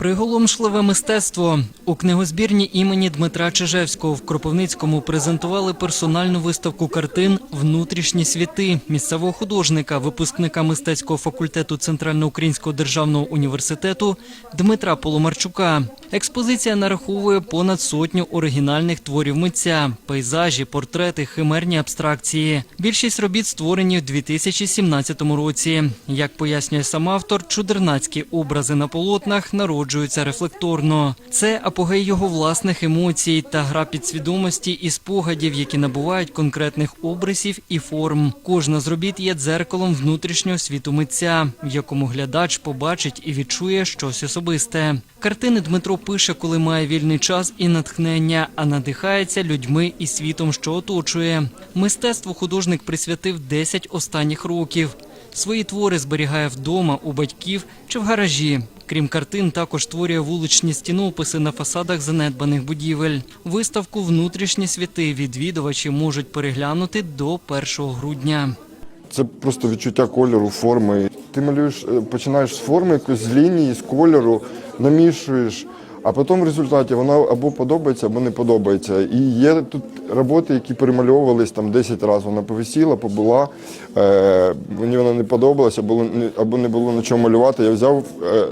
Приголомшливе мистецтво у книгозбірні імені Дмитра Чижевського в Кропивницькому презентували персональну виставку картин Внутрішні світи місцевого художника, випускника мистецького факультету Центральноукраїнського державного університету Дмитра Поломарчука. Експозиція нараховує понад сотню оригінальних творів митця, пейзажі, портрети, химерні абстракції. Більшість робіт створені в 2017 році. Як пояснює сам автор, чудернацькі образи на полотнах народжуються рефлекторно. Це апогей його власних емоцій та гра підсвідомості і спогадів, які набувають конкретних обрисів і форм. Кожна з робіт є дзеркалом внутрішнього світу митця, в якому глядач побачить і відчує щось особисте. Картини Дмитро пише, коли має вільний час і натхнення, а надихається людьми і світом, що оточує. Мистецтву художник присвятив 10 останніх років. Свої твори зберігає вдома, у батьків чи в гаражі. Крім картин, також створює вуличні стінописи на фасадах занедбаних будівель. Виставку Внутрішні світи відвідувачі можуть переглянути до 1 грудня. Це просто відчуття кольору, форми. Ти малюєш, е, починаєш з форми, якось з лінії, з кольору, намішуєш, а потім в результаті вона або подобається, або не подобається. І є тут роботи, які перемальовувались там 10 разів. Вона повисіла, побула, е, мені вона не не- або не було на чому малювати. Я взяв е,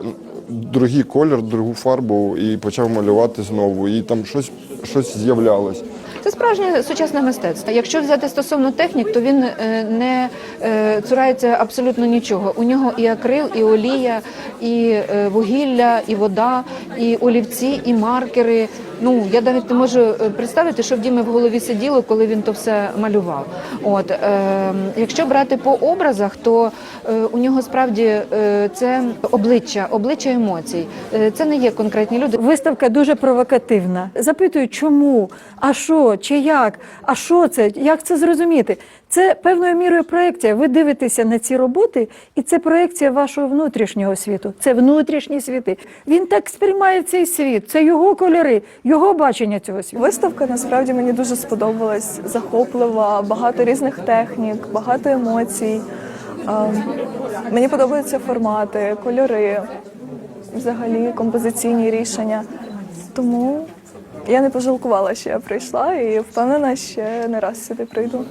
другий колір, другу фарбу і почав малювати знову. І там щось, щось з'являлось. Це справжнє сучасне мистецтво. Якщо взяти стосовно технік, то він е, не е, цурається абсолютно нічого. У нього і акрил, і олія, і е, вугілля, і вода, і олівці, і маркери. Ну я навіть не можу е, представити, що в Діми в голові сиділо, коли він то все малював. От е, якщо брати по образах, то е, у нього справді е, це обличчя, обличчя емоцій. Е, це не є конкретні люди. Виставка дуже провокативна. Запитую, чому, а що, чи як, а що це, як це зрозуміти? Це певною мірою проекція. Ви дивитеся на ці роботи, і це проекція вашого внутрішнього світу. Це внутрішні світи. Він так сприймає цей світ. Це його кольори, його бачення цього світу. Виставка насправді мені дуже сподобалась, захоплива, багато різних технік, багато емоцій. Ем, Мені подобаються формати, кольори, взагалі композиційні рішення. Тому я не пожалкувала, що я прийшла і впевнена, ще не раз сюди прийду.